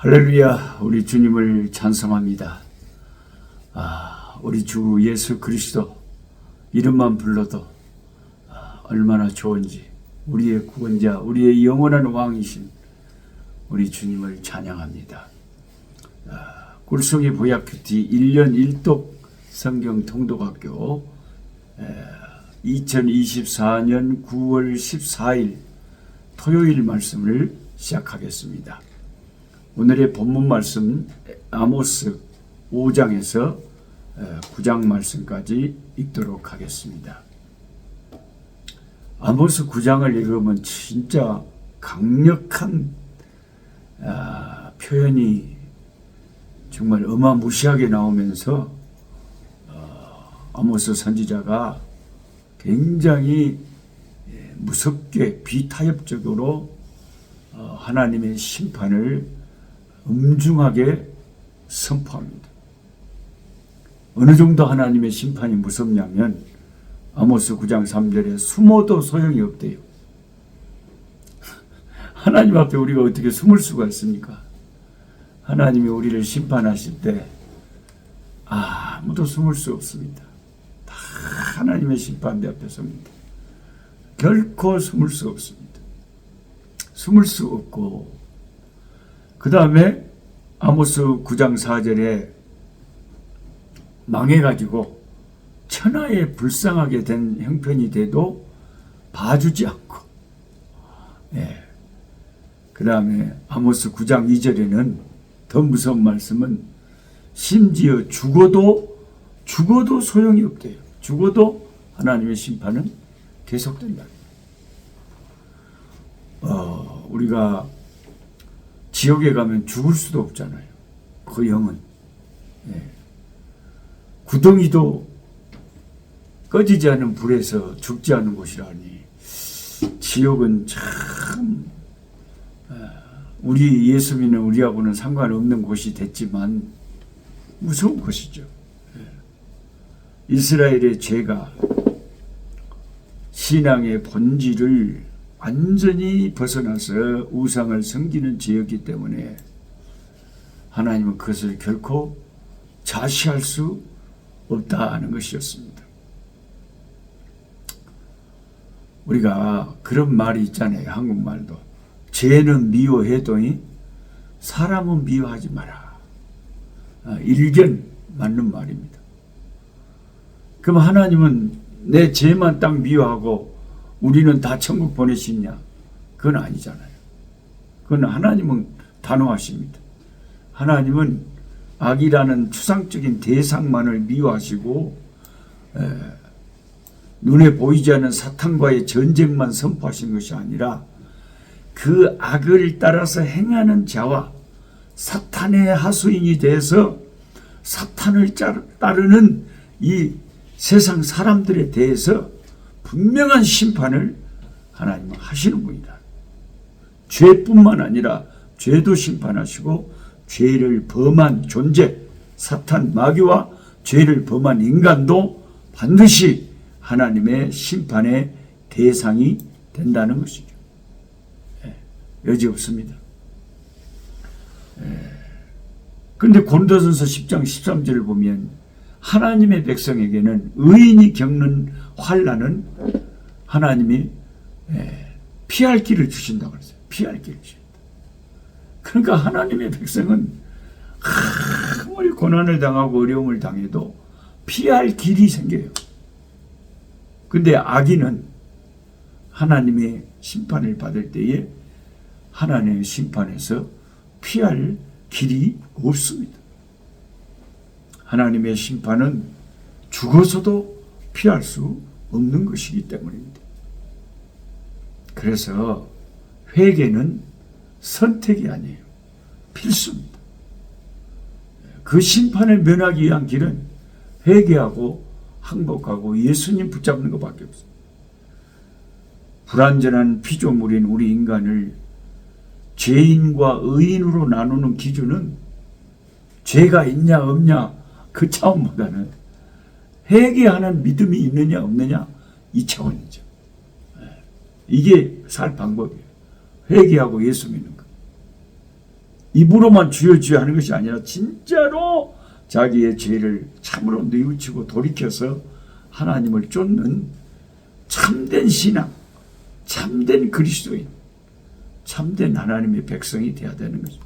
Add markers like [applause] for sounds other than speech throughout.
할렐루야, 우리 주님을 찬송합니다. 아, 우리 주 예수 그리스도 이름만 불러도 아, 얼마나 좋은지 우리의 구원자, 우리의 영원한 왕이신 우리 주님을 찬양합니다. 아, 굴송이 보약 큐티 1년 1독 성경 통독학교 에, 2024년 9월 14일 토요일 말씀을 시작하겠습니다. 오늘의 본문 말씀 아모스 5장에서 9장 말씀까지 읽도록 하겠습니다. 아모스 9장을 읽으면 진짜 강력한 아, 표현이 정말 어마무시하게 나오면서 어, 아모스 선지자가 굉장히 예, 무섭게 비타협적으로 어, 하나님의 심판을 엄중하게 선포합니다. 어느 정도 하나님의 심판이 무섭냐면 아모스 9장 3절에 숨어도 소용이 없대요. [laughs] 하나님 앞에 우리가 어떻게 숨을 수가 있습니까? 하나님이 우리를 심판하실 때 아무도 숨을 수 없습니다. 다 하나님의 심판대 앞에 섭니다. 결코 숨을 수 없습니다. 숨을 수 없고 그 다음에 아모스 9장 4절에 망해가지고 천하에 불쌍하게 된 형편이 돼도 봐주지 않고 예. 그 다음에 아모스 9장 2절에는 더 무서운 말씀은 심지어 죽어도 죽어도 소용이 없대요. 죽어도 하나님의 심판은 계속된다. 어, 우리가 지옥에 가면 죽을 수도 없잖아요. 그 영은. 예. 구덩이도 꺼지지 않은 불에서 죽지 않은 곳이라니. 지옥은 참, 아, 우리 예수 믿는 우리하고는 상관없는 곳이 됐지만 무서운 곳이죠. 예. 이스라엘의 죄가 신앙의 본질을 완전히 벗어나서 우상을 섬기는 죄였기 때문에 하나님은 그것을 결코 자시할 수 없다는 것이었습니다. 우리가 그런 말이 있잖아요. 한국말도. 죄는 미워해도 사람은 미워하지 마라. 아, 일견 맞는 말입니다. 그럼 하나님은 내 죄만 딱 미워하고 우리는 다 천국 보내시냐? 그건 아니잖아요. 그건 하나님은 단호하십니다. 하나님은 악이라는 추상적인 대상만을 미워하시고 에, 눈에 보이지 않는 사탄과의 전쟁만 선포하신 것이 아니라 그 악을 따라서 행하는 자와 사탄의 하수인이 돼서 사탄을 따르는 이 세상 사람들에 대해서 분명한 심판을 하나님은 하시는 분이다. 죄뿐만 아니라 죄도 심판하시고 죄를 범한 존재, 사탄 마귀와 죄를 범한 인간도 반드시 하나님의 심판의 대상이 된다는 것이죠. 예, 여지 없습니다. 그런데 고린도전서 10장 13절을 보면 하나님의 백성에게는 의인이 겪는 환란은 하나님이 예, 피할 길을 주신다고 그랬어요. 피할 길을 주신다. 그러니까 하나님의 백성은 아무리 고난을 당하고 어려움을 당해도 피할 길이 생겨요. 근데 악인은 하나님의 심판을 받을 때에 하나님의 심판에서 피할 길이 없습니다. 하나님의 심판은 죽어서도 피할 수 없는 것이기 때문입니다. 그래서 회개는 선택이 아니에요. 필수입니다. 그 심판을 면하기 위한 길은 회개하고 항복하고 예수님 붙잡는 것밖에 없어요. 불완전한 피조물인 우리 인간을 죄인과 의인으로 나누는 기준은 죄가 있냐 없냐 그 차원보다는 회개하는 믿음이 있느냐 없느냐 이 차원이죠. 이게 살 방법이에요. 회개하고 예수 믿는 것. 입으로만 주여 주여 하는 것이 아니라 진짜로 자기의 죄를 참으로 뉘우치고 돌이켜서 하나님을 쫓는 참된 신앙, 참된 그리스도인, 참된 하나님의 백성이 되어야 되는 거죠.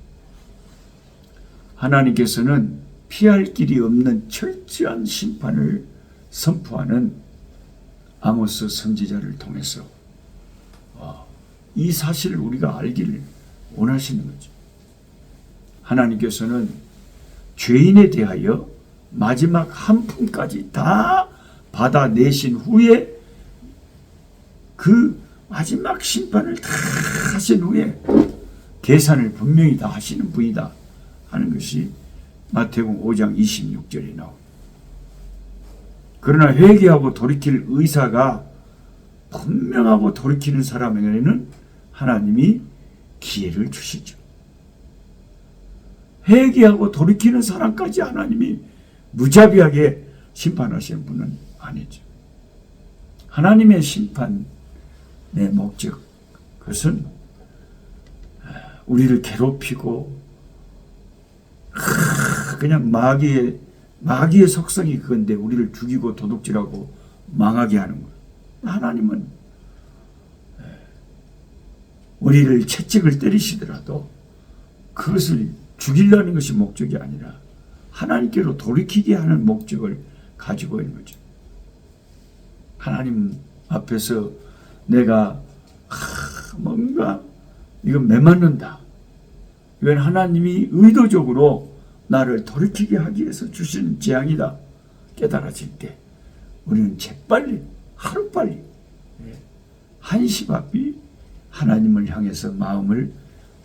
하나님께서는 피할 길이 없는 철저한 심판을 선포하는 아모스 선지자를 통해서 어, 이 사실을 우리가 알기를 원하시는 거죠. 하나님께서는 죄인에 대하여 마지막 한 푼까지 다 받아내신 후에 그 마지막 심판을 다 하신 후에 계산을 분명히 다 하시는 분이다 하는 것이 마태복음 5장 26절에 나옵니다. 그러나 회개하고 돌이킬 의사가 분명하고 돌이키는 사람에게는 하나님이 기회를 주시죠. 회개하고 돌이키는 사람까지 하나님이 무자비하게 심판하시는 분은 아니죠. 하나님의 심판의 목적, 그것은 우리를 괴롭히고 그냥 마귀의 마귀의 속성이 그건데 우리를 죽이고 도둑질하고 망하게 하는 거예요. 하나님은 우리를 채찍을 때리시더라도 그것을 죽이려는 것이 목적이 아니라 하나님께로 돌이키게 하는 목적을 가지고 있는 거죠. 하나님 앞에서 내가 하, 뭔가 이건 매 맞는다. 이건 하나님이 의도적으로 나를 돌이키게 하기 위해서 주시는 재앙이다. 깨달아질 때 우리는 재빨리 하루빨리 예, 한시 앞이 하나님을 향해서 마음을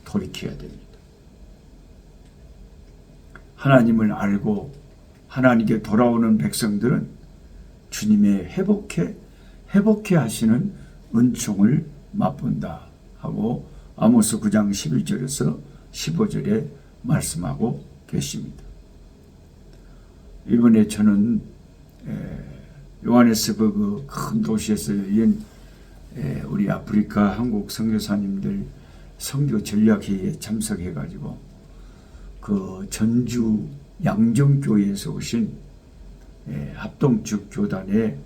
돌이켜야 됩니다. 하나님을 알고 하나님께 돌아오는 백성들은 주님의 회복해 회복해 하시는 은총을 맛본다 하고 아모스 9장 11절에서 15절에 말씀하고 계십니다. 이번에 저는 요하네스버그 큰 도시에서 연 우리 아프리카 한국 선교사님들 선교 전략회의에 참석해 가지고 그 전주 양정교회에서 오신 합동축 교단의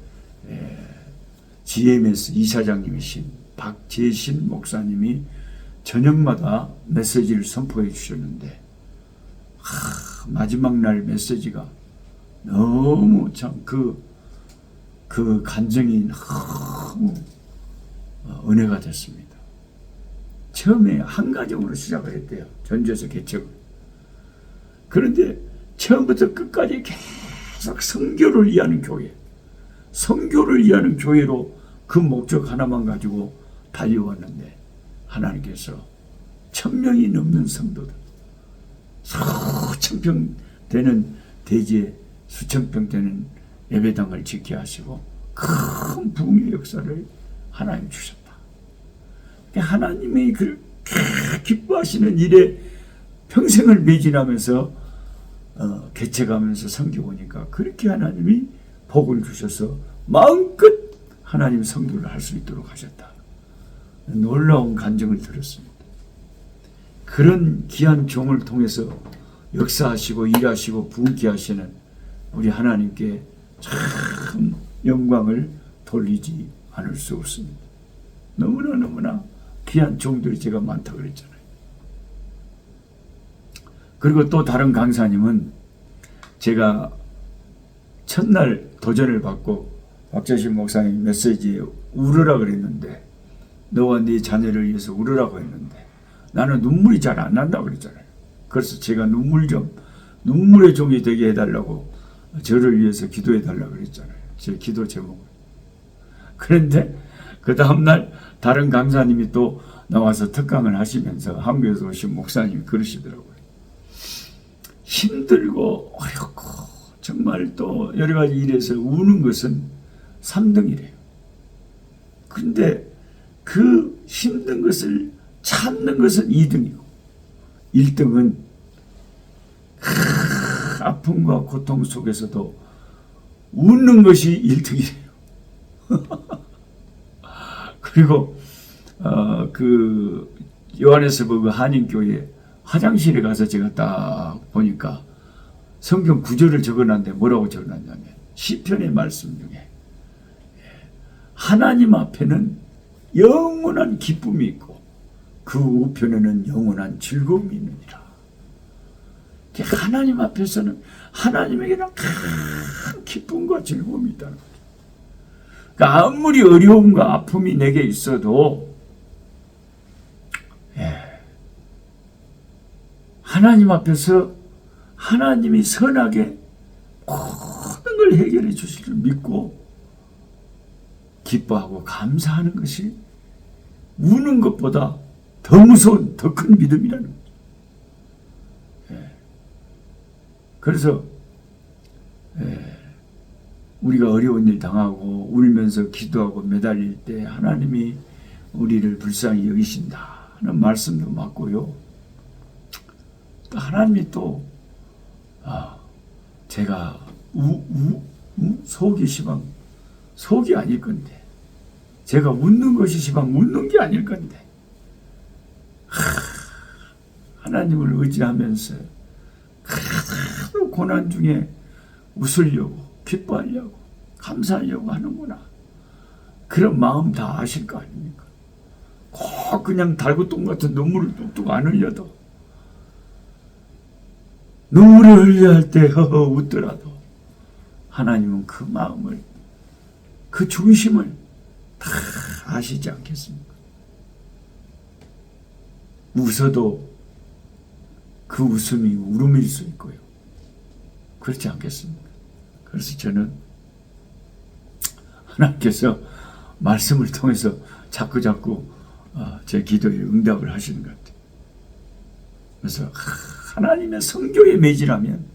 GMS 이사장님이신 박재신 목사님이 저녁마다 메시지를 선포해 주셨는데 하, 마지막 날 메시지가 너무 참 그 그 간정이 너무 은혜가 됐습니다. 처음에 한 가정으로 시작을 했대요. 전주에서 개척을. 그런데 처음부터 끝까지 계속 성교를 위하는 교회, 성교를 위하는 교회로 그 목적 하나만 가지고 달려왔는데 하나님께서 천 명이 넘는 성도들, 수천 평 되는 대지에 수천 평 되는 예배당을 짓게 하시고 큰 부흥의 역사를 하나님 주셨다. 하나님이 그 기뻐하시는 일에 평생을 매진하면서 어, 개척하면서 섬겨보니까 그렇게 하나님이 복을 주셔서 마음껏 하나님 성도를 할 수 있도록 하셨다. 놀라운 간증을 들었습니다. 그런 귀한 종을 통해서 역사하시고 일하시고 부흥케 하시는 우리 하나님께 참 영광을 돌리지 않을 수 없습니다. 너무나 너무나 귀한 종들이 제가 많다고 그랬잖아요. 그리고 또 다른 강사님은 제가 첫날 도전을 받고 박재신 목사님 메시지에 울으라 그랬는데 너와 네 자녀를 위해서 울으라고 했는데 나는 눈물이 잘 안 난다고 그랬잖아요. 그래서 제가 눈물 좀 눈물의 종이 되게 해달라고 저를 위해서 기도해 달라고 그랬잖아요. 제 기도 제목을. 그런데 그 다음날 다른 강사님이 또 나와서 특강을 하시면서 한국에서 오신 목사님이 그러시더라고요. 힘들고 어렵고 정말 또 여러 가지 일에서 우는 것은 3등이래요. 근데 그 힘든 것을 참는 것은 2등이고 1등은 아픔과 고통 속에서도 웃는 것이 1등이래요. [laughs] 그리고 어, 그 요한에서 보고 한인교회 화장실에 가서 제가 딱 보니까 성경 구절을 적어놨는데 뭐라고 적어놨냐면 시편의 말씀 중에 예, 하나님 앞에는 영원한 기쁨이 있고 그 우편에는 영원한 즐거움이 있느니라. 하나님 앞에서는 하나님에게는 큰 기쁨과 즐거움이 있다는 거죠. 그러니까 아무리 어려움과 아픔이 내게 있어도 예, 하나님 앞에서 하나님이 선하게 모든 걸 해결해 주실 줄 믿고 기뻐하고 감사하는 것이 우는 것보다 더 무서운 더 큰 믿음이라는 거죠. 예. 그래서 예, 우리가 어려운 일 당하고 울면서 기도하고 매달릴 때 하나님이 우리를 불쌍히 여기신다 하는 말씀도 맞고요. 또 하나님이 또 아, 제가 우, 우, 우, 속이 시방 속이 아닐 건데 제가 웃는 것이 시방 웃는 게 아닐 건데 하, 하나님을 의지하면서 하도 고난 중에 웃으려고 기뻐하려고 감사하려고 하는구나 그런 마음 다 아실 거 아닙니까 꼭 그냥 달구똥 같은 눈물을 뚝뚝 안 흘려도 눈물을 흘려야 할때 허허 웃더라도 하나님은 그 마음을 그 중심을 다 아시지 않겠습니까? 웃어도 그 웃음이 울음일 수 있고요. 그렇지 않겠습니까? 그래서 저는 하나님께서 말씀을 통해서 자꾸 자꾸 어, 제 기도에 응답을 하시는 것 같아요. 그래서 하나님의 성교에 매진하면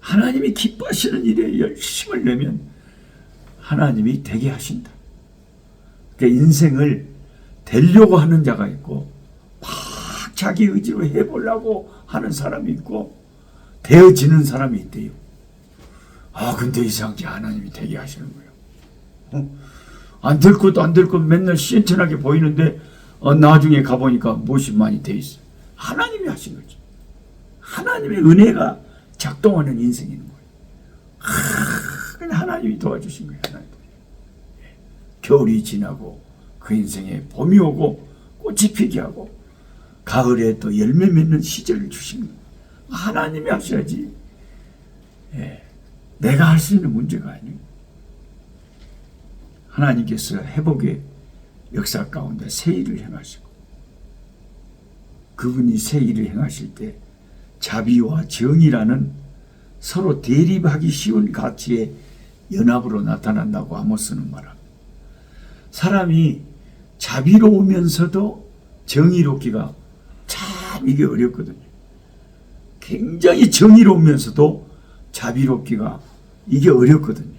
하나님이 기뻐하시는 일에 열심을 내면 하나님이 되게 하신다. 그러니까 인생을 되려고 하는 자가 있고 막 자기 의지로 해보려고 하는 사람이 있고 되어지는 사람이 있대요. 아 근데 이상하게 하나님이 되게 하시는 거예요. 어? 안될 것도 안 될 것 맨날 시원찮하게 보이는데 어, 나중에 가보니까 무엇이 많이 돼 있어. 하나님이 하신 거죠. 하나님의 은혜가 작동하는 인생인 거예요. 하, 그냥 하나님이 도와주신 거예요. 하나님. 겨울이 지나고 그 인생에 봄이 오고 꽃이 피게 하고 가을에 또 열매 맺는 시절을 주신 거예요. 하나님이 하셔야지. 예, 내가 할 수 있는 문제가 아니에요. 하나님께서 회복의 역사 가운데 새 일을 행하시고 그분이 새 일을 행하실 때 자비와 정의라는 서로 대립하기 쉬운 가치의 연합으로 나타난다고 아모스는 말합니다. 사람이 자비로우면서도 정의롭기가 참 이게 어렵거든요. 굉장히 정의로우면서도 자비롭기가 이게 어렵거든요.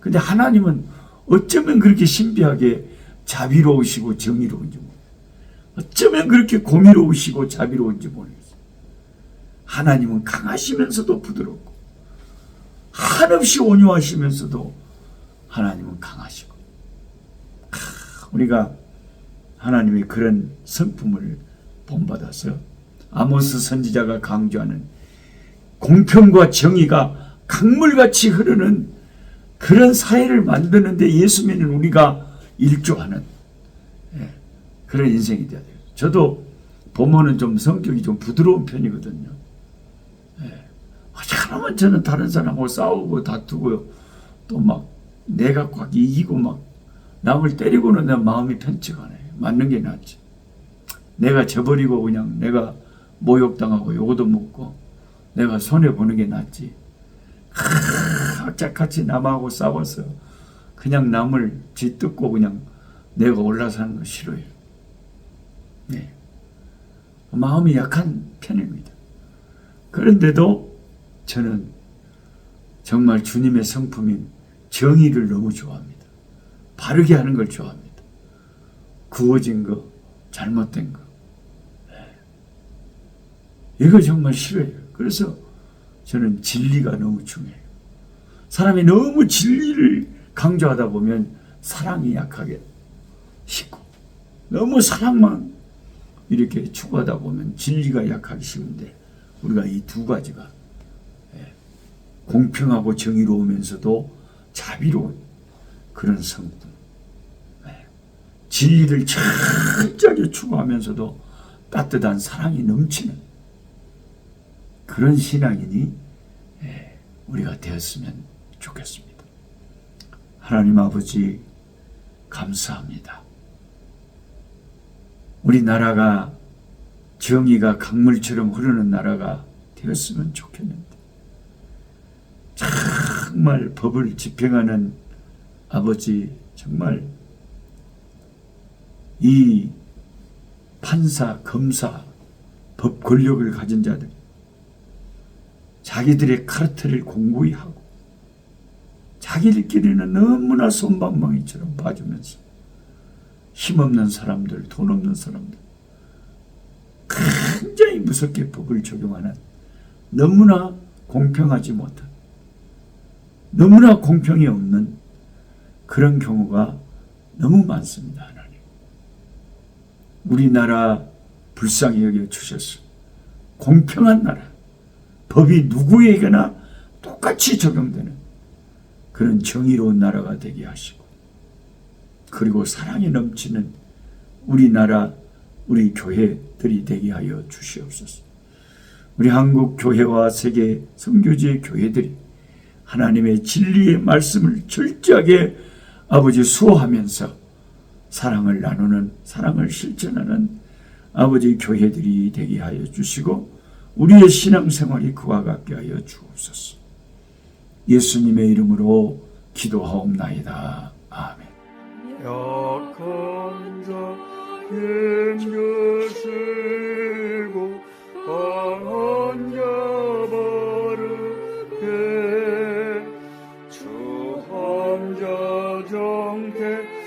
근데 하나님은 어쩌면 그렇게 신비하게 자비로우시고 정의로운지 모르겠어요. 어쩌면 그렇게 공의로우시고 자비로운지 모르겠어요. 하나님은 강하시면서도 부드럽고 한없이 온유하시면서도 하나님은 강하시고 우리가 하나님의 그런 성품을 본받아서 아모스 선지자가 강조하는 공평과 정의가 강물같이 흐르는 그런 사회를 만드는데 예수 믿는 우리가 일조하는 예, 그런 인생이 되어야 돼요. 저도 보면은 좀 성격이 좀 부드러운 편이거든요. 예, 하나만 저는 다른 사람하고 싸우고 다투고요. 또 막 내가 꽉 이기고 막 남을 때리고는 내 마음이 편치가 않아요. 맞는 게 낫지. 내가 져버리고 그냥 내가 모욕당하고 요거도 먹고 내가 손해보는 게 낫지. 악착같이 남하고 싸워서 그냥 남을 짓뜯고 그냥 내가 올라서는 거 싫어요. 네. 마음이 약한 편입니다. 그런데도 저는 정말 주님의 성품인 정의를 너무 좋아합니다. 바르게 하는 걸 좋아합니다. 구워진 거, 잘못된 거. 네. 이거 정말 싫어요. 그래서 저는 진리가 너무 중요해요. 사람이 너무 진리를 강조하다 보면 사랑이 약하게 식고 너무 사랑만 이렇게 추구하다 보면 진리가 약하기 쉬운데 우리가 이 두 가지가 예, 공평하고 정의로우면서도 자비로운 그런 성품 예, 진리를 철저하게 추구하면서도 따뜻한 사랑이 넘치는 그런 신앙인이 예, 우리가 되었으면 좋겠습니다. 하나님 아버지 감사합니다. 우리나라가 정의가 강물처럼 흐르는 나라가 되었으면 좋겠는데 정말 법을 집행하는 아버지 정말 이 판사, 검사, 법 권력을 가진 자들 자기들의 카르텔을 공고히 하고 자기들끼리는 너무나 손방망이처럼 봐주면서 힘없는 사람들, 돈 없는 사람들 굉장히 무섭게 법을 적용하는 너무나 공평하지 못한 너무나 공평이 없는 그런 경우가 너무 많습니다. 하나님. 우리나라 불쌍히 여겨 주셨어. 공평한 나라. 법이 누구에게나 똑같이 적용되는 그런 정의로운 나라가 되게 하시고 그리고 사랑이 넘치는 우리나라 우리 교회들이 되게 하여 주시옵소서. 우리 한국 교회와 세계 선교지의 교회들이 하나님의 진리의 말씀을 철저하게 아버지 수호하면서 사랑을 나누는 사랑을 실천하는 아버지 교회들이 되게 하여 주시고 우리의 신앙생활이 그와 같게 하여 주옵소서. 예수님의 이름으로 기도하옵나이다. 아멘. 약한 자 힘주시고 강한 자 바르게 주 함자 정택